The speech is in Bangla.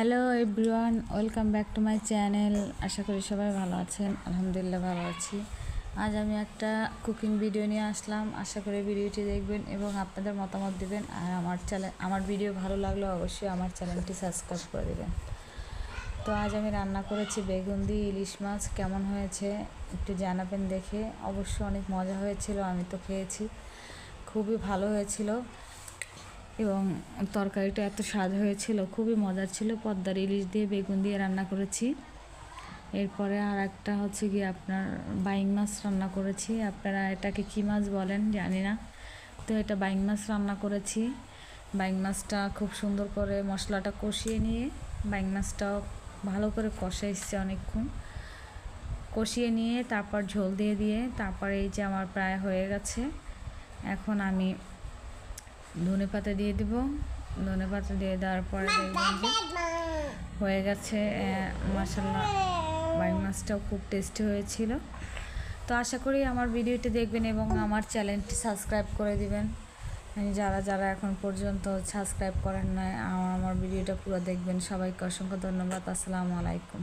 Hello everyone, welcome back to my channel. আশা করি সবাই ভালো আছেন, আলহামদুলিল্লাহ ভালো আছি। আজ আমি একটা কুকিং ভিডিও নিয়ে আসলাম। আশা করি ভিডিওটি দেখবেন এবং আপনাদের মতামত দিবেন। আর আমার চ্যানেল আমার ভিডিও ভালো লাগলে অবশ্যই আমার চ্যানেলটি সাবস্ক্রাইব করে দেবেন। তো আজ আমি রান্না করেছি বেগুন দিয়ে ইলিশ মাছ। কেমন হয়েছে একটু জানাবেন দেখে। অবশ্য অনেক মজা হয়েছিল, আমি তো খেয়েছি। খুবই ভালো হয়েছিল। এবং তরকারিটা এত স্বাদ হয়েছিল, খুবই মজার ছিল। পদ্মার ইলিশ দিয়ে বেগুন দিয়ে রান্না করেছি। এরপরে আর একটা হচ্ছে গিয়ে আপনার বাইং মাছ রান্না করেছি। আপনারা এটাকে কী মাছ বলেন জানি না। তো এটা বাইং মাছ রান্না করেছি। বাইং মাছটা খুব সুন্দর করে মশলাটা কষিয়ে নিয়ে বাইং মাছটাও ভালো করে কষাইছে অনেকক্ষণ। কষিয়ে নিয়ে তারপর ঝোল দিয়ে দিয়ে তারপর এই যে আমার প্রায় হয়ে গেছে। এখন আমি ধনে পাতা দিয়ে দিব। ধনে পাতা দিয়ে দেওয়ার পরে হয়ে গেছে মশলা বাইং মাছটাও খুব টেস্টি হয়েছিল। তো আশা করি আমার ভিডিওটি দেখবেন এবং আমার চ্যানেলটি সাবস্ক্রাইব করে দিবেন। যারা যারা এখন পর্যন্ত সাবস্ক্রাইব করেন না আমার ভিডিওটা পুরো দেখবেন। সবাইকে অসংখ্য ধন্যবাদ। আসসালামু আলাইকুম।